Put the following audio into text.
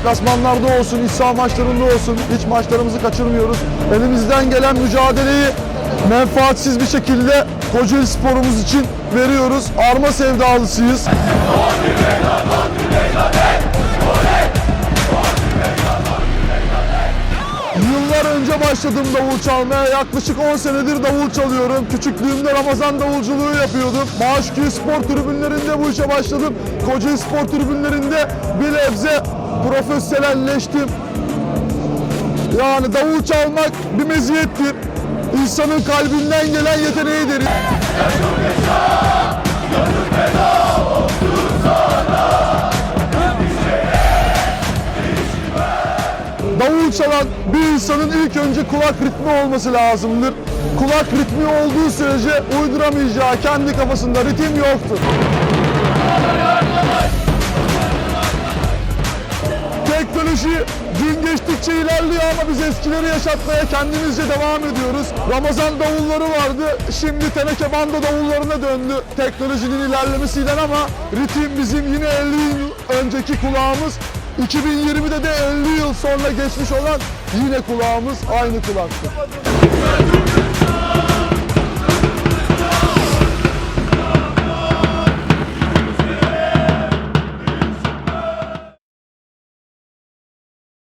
deplasmanlarda olsun, iç saha maçlarında olsun hiç maçlarımızı kaçırmıyoruz. Elimizden gelen mücadeleyi menfaatsiz bir şekilde Kocaeli sporumuz için veriyoruz. Arma sevdalısıyız. Yıllar önce başladım davul çalmaya. Yaklaşık 10 senedir davul çalıyorum. Küçüklüğümde Ramazan davulculuğu yapıyordum. Maaşköy spor tribünlerinde bu işe başladım. Kocaeli spor tribünlerinde bir nebze profesyonelleştim. Yani davul çalmak bir meziyettir. İnsanın kalbinden gelen yeteneğidir. Davul çalan bir insanın ilk önce kulak ritmi olması lazımdır. Kulak ritmi olduğu sürece uyduramayacağı kendi kafasında ritim yoktur. Teknoloji gün geçtikçe ilerliyor ama biz eskileri yaşatmaya kendimizce devam ediyoruz. Ramazan davulları vardı, şimdi teneke bando davullarına döndü teknolojinin ilerlemesiyle ama ritim bizim yine 50 yıl önceki kulağımız. 2020'de de 50 yıl sonra geçmiş olan yine kulağımız aynı kulaktır.